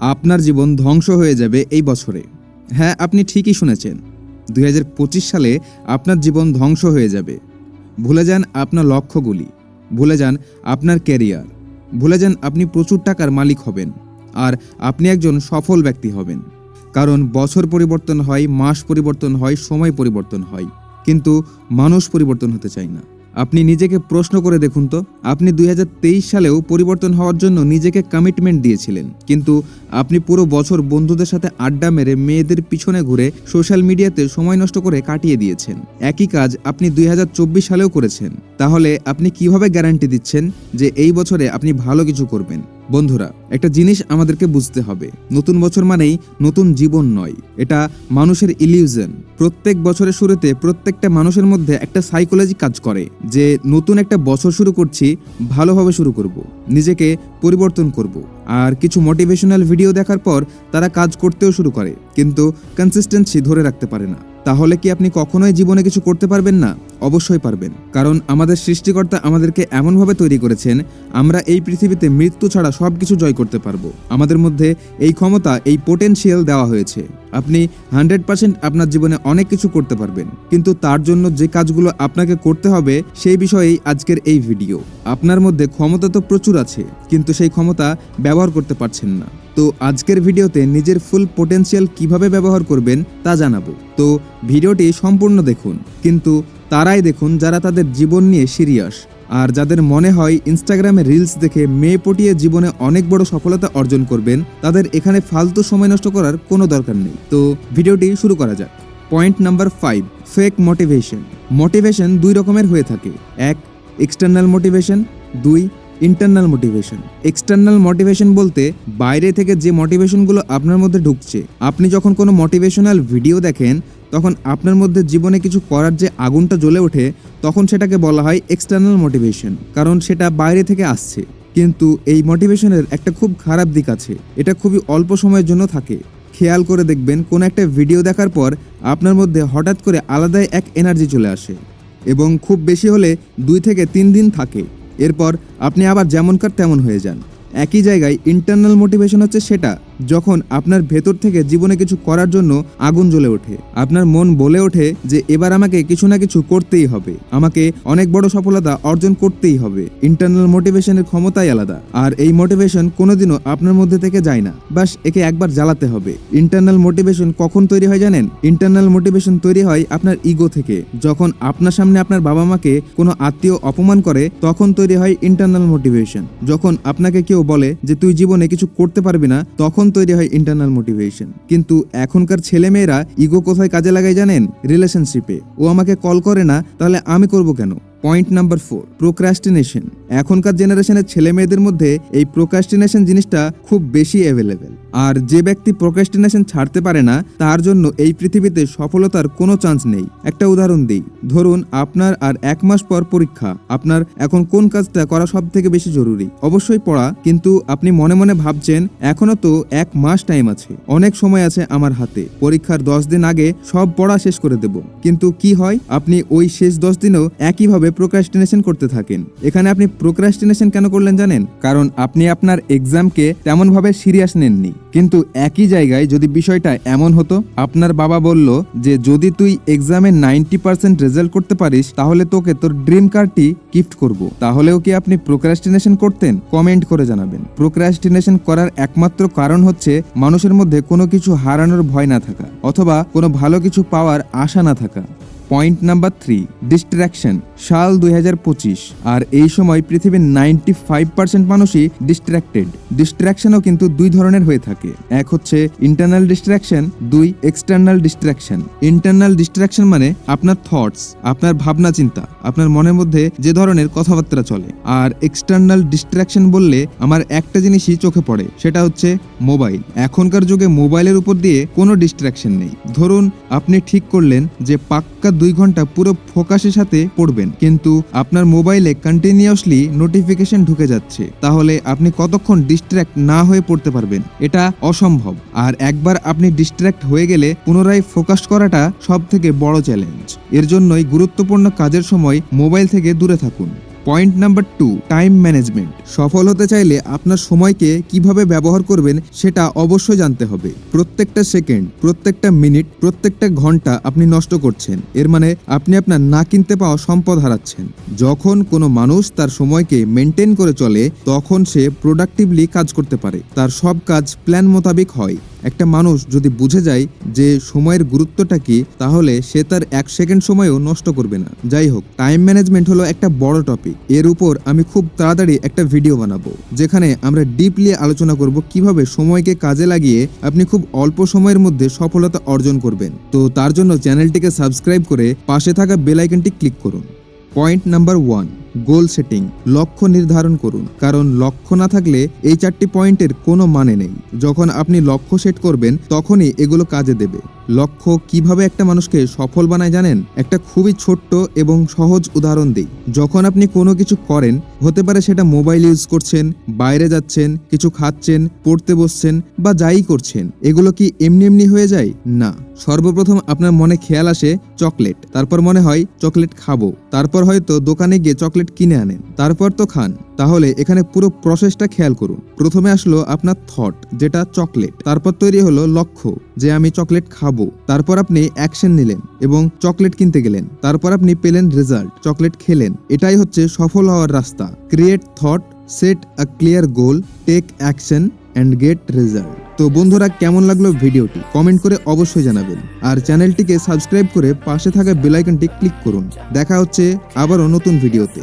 আপনার জীবন ধ্বংস হয়ে যাবে এই বছরে। হ্যাঁ আপনি ঠিকই শুনেছেন। দুই হাজার পঁচিশ সালে আপনার জীবন ধ্বংস হয়ে যাবে। ভুলে যান আপনার লক্ষ্যগুলি। ভুলে যান আপনার ক্যারিয়ার। ভুলে যান আপনি প্রচুর টাকার মালিক হবেন আর আপনি একজন সফল ব্যক্তি হবেন। কারণ বছর পরিবর্তন হয়, মাস পরিবর্তন হয়, সময় পরিবর্তন হয়। কিন্তু মানুষ পরিবর্তন হতে চায় না। আপনি নিজেকে প্রশ্ন করে দেখুন তো, আপনি দুই হাজার তেইশ সালেও পরিবর্তন হওয়ার জন্য নিজেকে কমিটমেন্ট দিয়েছিলেন। কিন্তু আপনি পুরো বছর বন্ধুদের সাথে আড্ডা মেরে মেয়েদের পিছনে ঘুরে সোশ্যাল মিডিয়াতে সময় নষ্ট করে কাটিয়ে দিয়েছেন। একই কাজ আপনি দুই হাজার চব্বিশ সালেও করেছেন। তাহলে আপনি কীভাবে গ্যারান্টি দিচ্ছেন যে এই বছরে আপনি ভালো কিছু করবেন? বন্ধুরা, একটা জিনিস আমাদেরকে বুঝতে হবে। নতুন বছর মানেই নতুন জীবন নয়। এটা মানুষের ইলিউশন প্রত্যেক বছরের শুরুতে প্রত্যেকটা মানুষের মধ্যে একটা সাইকোলজি কাজ করে যে নতুন একটা বছর শুরু করছি, ভালোভাবে শুরু করব, নিজেকে পরিবর্তন করব। আর কিছু মোটিভেশনাল ভিডিও দেখার পর তারা কাজ করতেও শুরু করে, কিন্তু কনসিস্টেন্সি ধরে রাখতে পারে না। তাহলে কি আপনি কখনোই জীবনে কিছু করতে পারবেন না? অবশ্যই পারবেন। কারণ আমাদের সৃষ্টিকর্তা আমাদেরকে এমনভাবে তৈরি করেছেন, আমরা এই পৃথিবীতে মৃত্যু ছাড়া সব কিছু জয় করতে পারব। আমাদের মধ্যে এই ক্ষমতা, এই পোটেনশিয়াল দেওয়া হয়েছে। আপনি হান্ড্রেড পার্সেন্ট আপনার জীবনে অনেক কিছু করতে পারবেন। কিন্তু তার জন্য যে কাজগুলো আপনাকে করতে হবে, সেই বিষয়েই আজকের এই ভিডিও। আপনার মধ্যে ক্ষমতা তো প্রচুর আছে, কিন্তু সেই ক্ষমতা ব্যবহার করতে পারছেন না। তো আজকের ভিডিওতে নিজের ফুল পোটেনশিয়াল কীভাবে ব্যবহার করবেন তা জানাব। তো ভিডিওটি সম্পূর্ণ দেখুন, কিন্তু তারাই দেখুন যারা তাদের জীবন নিয়ে সিরিয়াস আর যাদের মনে হয় ইনস্টাগ্রামে রিলস দেখে মেয়ে পটিয়ে জীবনে অনেক বড় সফলতা অর্জন করবেন, তাদের এখানে ফালতু সময় নষ্ট করার কোনো দরকার নেই। তো ভিডিওটি শুরু করা যাক। Point number five fake motivation motivation দুই রকমের হয়ে থাকে। এক এক্সটার্নাল মোটিভেশন দুই ইন্টারনাল মোটিভেশন এক্সটার্নাল মোটিভেশন বলতে বাইরে থেকে যে মোটিভেশনগুলো আপনার মধ্যে ঢুকছে, আপনি যখন কোনো মোটিভেশনাল ভিডিও দেখেন, তখন আপনার মধ্যে জীবনে কিছু করার যে আগুনটা জ্বলে ওঠে, তখন সেটাকে বলা হয় এক্সটার্নাল মোটিভেশন কারণ সেটা বাইরে থেকে আসছে। কিন্তু এই মোটিভেশনের একটা খুব খারাপ দিক আছে, এটা খুবই অল্প সময়ের জন্য থাকে। খেয়াল করে দেখবেন, কোনো একটা ভিডিও দেখার পর আপনার মধ্যে হঠাৎ করে আলাদাই এক এনার্জি চলে আসে। এবং খুব বেশি হলে দুই থেকে তিন দিন থাকে। এরপর আপনি আবার যেমনকার তেমন হয়ে যান। একই জায়গায় ইন্টারনাল মোটিভেশন হচ্ছে সেটা। যখন আপনার ভেতর থেকে জীবনে কিছু করার জন্য আগুন জ্বলে ওঠে, আপনার মন বলে ওঠে যে এবার আমাকে কিছু না কিছু করতেই হবে। আমাকে অনেক বড় সফলতা অর্জন করতেই হবে। ইন্টারনাল মোটিভেশনের ক্ষমতাই আলাদা। আর এই মোটিভেশন কোনোদিনও আপনার মধ্যে থেকে যায় না। বাস, একে একবার জ্বালাতে হবে। ইন্টারনাল মোটিভেশন কখন তৈরি হয় জানেন? ইন্টারনাল মোটিভেশন তৈরি হয় আপনার ইগো থেকে। যখন আপনার সামনে আপনার বাবা মাকে কোনো আত্মীয় অপমান করে, তখন তৈরি হয় ইন্টারনাল মোটিভেশন যখন আপনাকে কেউ বলে যে, তুই জীবনে কিছু করতে পারবি না, তখন তৈরি হয় ইন্টারনাল মোটিভেশন কিন্তু এখনকার ছেলে মেয়েরা ইগো কোথায় কাজে লাগায় জানেন? রিলেশনশিপে ও আমাকে কল করে না, তাহলে আমি করব কেন? পয়েন্ট নাম্বার ফোর প্রোক্রাস্টিনেশন এখনকার জেনারেশনের ছেলে মেয়েদের মধ্যে এই প্রোক্রাস্টিনেশন জিনিসটা খুব বেশি অ্যাভেলেবেল আর যে ব্যক্তি প্রোক্রাস্টিনেশন ছাড়তে পারে না, তার জন্য এই পৃথিবীতে সফলতার কোনো চান্স নেই। একটা উদাহরণ দিই, ধরুন আপনার আর এক মাস পর পরীক্ষা, আপনার এখন কোন কাজটা করা সব থেকে বেশি জরুরি? অবশ্যই পড়া, কিন্তু আপনি মনে মনে ভাবছেন, এখনও তো এক মাস টাইম আছে, অনেক সময় আছে আমার হাতে, পরীক্ষার দশ দিন আগে সব পড়া শেষ করে দেব। কিন্তু কি হয়, আপনি ওই শেষ দশ দিনেও একইভাবে প্রোক্রাস্টিনেশন করতে থাকেন? এখানে আপনি প্রোক্রাস্টিনেশন কেন করলেন জানেন? কারণ আপনি আপনার এক্সামকে তেমনভাবে সিরিয়াস নেননি। কিন্তু একই জায়গায় যদি বিষয়টা এমন হতো, আপনার বাবা বলল যে, যদি তুই এক্সামে নাইনটি পার্সেন্ট রেজাল্ট করতে পারিস, তাহলে তোকে তোর ড্রিম কারটি গিফট করব। তাহলেও কি আপনি প্রোক্রাস্টিনেশন করতেন? কমেন্ট করে জানাবেন। প্রোক্রাস্টিনেশন করার একমাত্র কারণ হচ্ছে মানুষের মধ্যে কোনো কিছু হারানোর ভয় না থাকা, অথবা কোনো ভালো কিছু পাওয়ার আশা না থাকা। পয়েন্ট নাম্বার থ্রি ডিস্ট্রাকশন সাল দুই হাজার পঁচিশ। আর এই সময় পৃথিবীর নাইনটি ফাইভ পার্সেন্ট মানুষই ডিস্ট্রাক্টেড ডিস্ট্রাকশনও কিন্তু দুই ধরনের হয়ে থাকে। এক হচ্ছে ইন্টারনাল ডিস্ট্রাকশন দুই এক্সটার্নাল ডিস্ট্রাকশন ইন্টারনাল ডিস্ট্রাকশন মানে আপনার থটস আপনার ভাবনা চিন্তা, আপনার মনের মধ্যে যে ধরনের কথাবার্তা চলে। আর এক্সটার্নাল ডিস্ট্রাকশন বললে আমার একটা জিনিসই চোখে পড়ে, সেটা হচ্ছে মোবাইল এখনকার যুগে মোবাইলের উপর দিয়ে কোনো ডিস্ট্রাকশন নেই। ধরুন আপনি ঠিক করলেন যে পাক্কা দুই ঘণ্টা পুরো ফোকাসের সাথে পড়বেন। কিন্তু আপনার মোবাইলে কন্টিনিউসলি নোটিফিকেশন ঢুকে যাচ্ছে। তাহলে আপনি কতক্ষণ ডিস্ট্র্যাক্ট না হয়ে পড়তে পারবেন? এটা অসম্ভব। আর একবার আপনি ডিস্ট্র্যাক্ট হয়ে গেলে পুনরায় ফোকাস করাটা সব থেকে বড় চ্যালেঞ্জ এর জন্যই গুরুত্বপূর্ণ কাজের সময় মোবাইল থেকে দূরে থাকুন। Point number two time management সফল হতে চাইলে আপনার সময়কে কীভাবে ব্যবহার করবেন সেটা অবশ্যই জানতে হবে। প্রত্যেকটা সেকেন্ড, প্রত্যেকটা মিনিট, প্রত্যেকটা ঘণ্টা আপনি নষ্ট করছেন। এর মানে আপনি আপনার না কিনতে পাওয়া সম্পদ হারাচ্ছেন। যখন কোনো মানুষ তার সময়কে মেনটেন করে চলে, তখন সে প্রোডাক্টিভলি কাজ করতে পারে। তার সব কাজ প্ল্যান মোতাবেক হয়। একটা মানুষ যদি বুঝে যায় যে সময়ের গুরুত্বটা কি, তাহলে সে তার এক সেকেন্ড সময়ও নষ্ট করবে না। যাই হোক টাইম ম্যানেজমেন্ট হলো একটা বড় টপিক এর উপর আমি খুব তাড়াতাড়ি একটা ভিডিও বানাবো, যেখানে আমরা ডিপলি আলোচনা করব কীভাবে সময়কে কাজে লাগিয়ে আপনি খুব অল্প সময়ের মধ্যে সফলতা অর্জন করবেন। তো তার জন্য চ্যানেলটিকে সাবস্ক্রাইব করে পাশে থাকা বেল আইকনটি ক্লিক করুন। Point number one goal setting, লক্ষ্য নির্ধারণ করুন, কারণ লক্ষ্য না থাকলে এই চারটি পয়েন্টের কোনো মানে নেই। যখন আপনি লক্ষ্য সেট করবেন, তখনই এগুলো কাজে দেবে। লক্ষ্য কীভাবে একটা মানুষকে সফল বানায় জানেন? একটা খুবই ছোট্ট এবং সহজ উদাহরণ দিই। যখন আপনি কোনো কিছু করেন, হতে পারে সেটা মোবাইল ইউজ করছেন, বাইরে যাচ্ছেন, কিছু খাচ্ছেন, পড়তে বসছেন বা যাই করছেন, এগুলো কি এমনি এমনি হয়ে যায়? না। সর্বপ্রথম আপনার মনে খেয়াল আসে চকলেট। তারপর মনে হয়, চকলেট খাব। তারপর হয়তো দোকানে গিয়ে চকলেট কিনে আনেন। তারপর তো খান। তাহলে এখানে পুরো প্রসেসটা খেয়াল করুন। প্রথমে আসলো আপনার থট, যেটা চকলেট। তারপর তৈরি হলো লক্ষ্য, যে আমি চকলেট খাব। তারপর আপনি অ্যাকশন নিলেন এবং চকলেট কিনতে গেলেন। তারপর আপনি পেলেন রেজাল্ট, চকলেট খেলেন। এটাই হচ্ছে সফল হওয়ার রাস্তা। Create thought, set a clear goal, take action and get result তো বন্ধুরা, কেমন লাগল ভিডিওটি? কমেন্ট করে অবশ্যই জানাবেন। আর চ্যানেলটিকে সাবস্ক্রাইব করে পাশে থাকা বেলাইকনটি ক্লিক করুন। দেখা হচ্ছে আবারও নতুন ভিডিওতে।